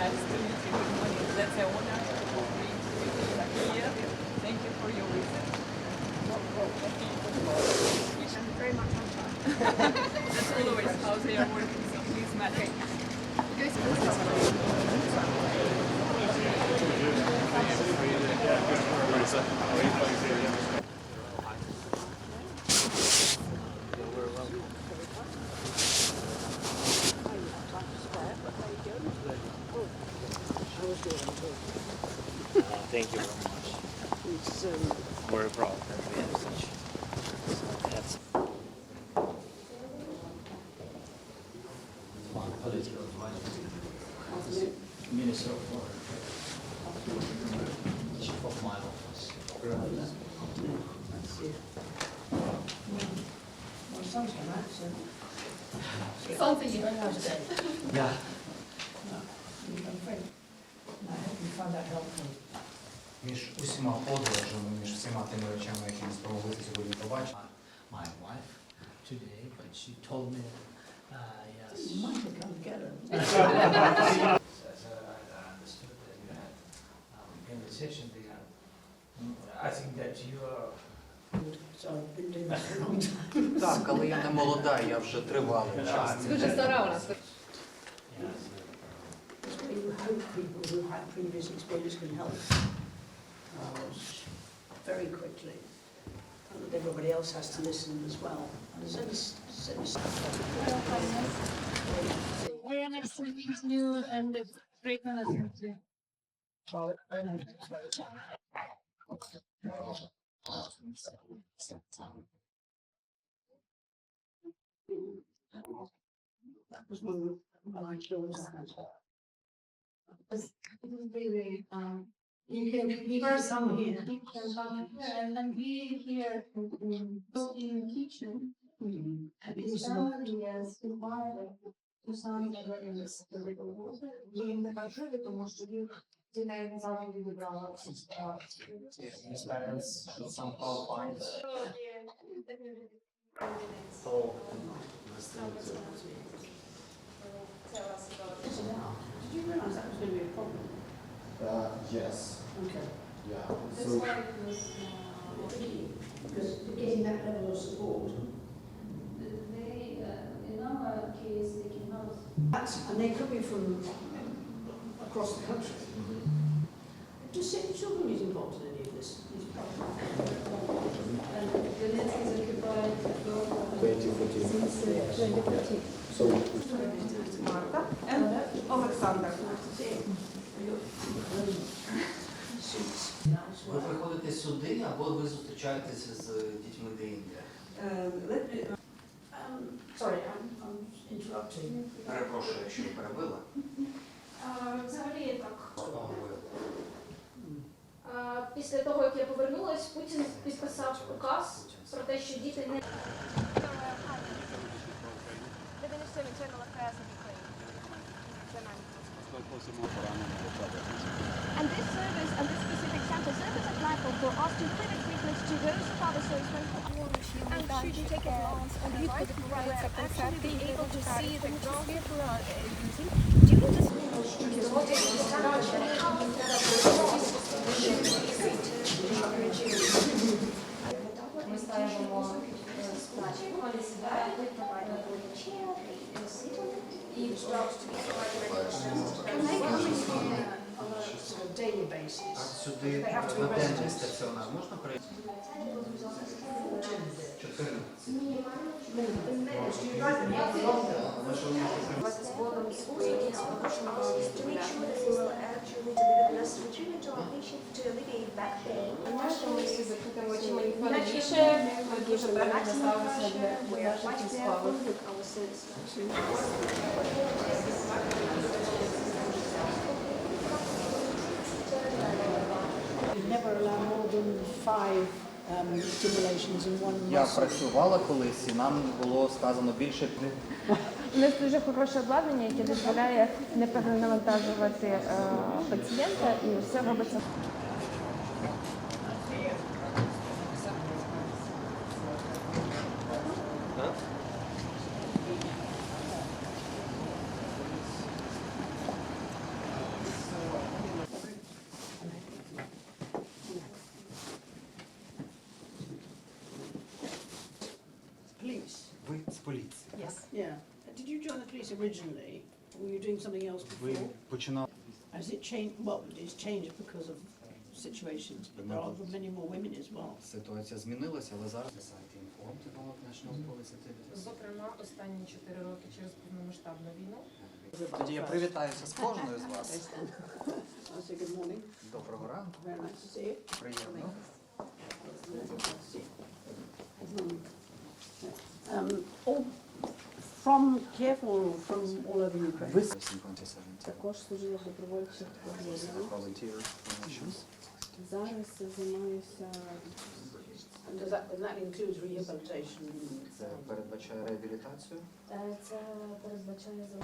Nice to meet you. Good morning. That's the owner of Green here. Thank you for your visit. Very much on time. That's always how they are working, so please manage. Thank you very much. It's, um, Very proud that we have such. So that's political advisor. Minister of Foreign Affairs. Chief of my office. my son's come out, so Something you Yeah. I'm afraid. I hope you find that helpful. Між усіма подорожами, між всіма тими речами, які ми спробували сьогодні побачити. My wife today, but she told me, uh, yes. You might have come together. As uh, I understood that you had um, invitation, they had, I think that you are So I've been doing that for a long time. Так, але я не молода, я вже тривалий час. Дуже стара у нас. Yes. We would hope people who had previous experience can help uh, very quickly. And that everybody else has to listen as well. And there's only, s- there's only Very nice to meet you and it's great to listen to you. that was one of my children's hands. This is really, um, you can hear some here, you can come here, and then we here in, in, in kitchen. It's early as to why to some awareness. Їм не важливі, тому що їх дітей не завжди відбрала. His parents should somehow find Did you realise that was going to be a problem? Uh, yes, Okay. yeah. That's So, why it was, uh, tricky, because getting that level of support. they, uh, in our case, they cannot That's, and they could be from across the country. mhm. Do sick children is involved in any of this? These problems? So, Marta and Alexander. Ви приходите сюди або ви зустрічаєтеся з дітьми де інде? Е, I'm, I'm interrupting. Перепрошую, якщо перебила. Взагалі так. Після того, як я повернулась, Путін підписав указ про те, що діти не should you take a glance on the right you will actually be able to see the graph we are uh, using. During this Ми ставимо сплачі, вони сідають, і On a daily basis. А сюди They have to be на денний residents. стаціонар можна прийти? 14. Але що вони можуть Нашому всі закритими очима ніхто не більше, ми. Never allow more than five um, stimulations in one Я muscle. працювала колись і нам було сказано більше У нас дуже хороше обладнання, яке дозволяє не перенавантажувати е, пацієнта, і все робиться поліції. Yes. Yeah. Did you join the police originally? Or were you doing something else Ви before? починали Has it changed? Well, it's changed because of situations, but there are many more women as well. ситуація змінилася, але зараз на сайті Informed about National Police Activities. Зокрема, останні 4 роки через повномасштабну війну Тоді я привітаюся з кожною з вас. I say good morning. Доброго ранку, Very nice to see you. приємно. from Kiev or from all over Ukraine? Ви 727 також служила в добровольчих підрозділах. volunteer formations. Зараз займаюся And does that, and that includes rehabilitation? Це передбачає реабілітацію. Е, Це передбачає за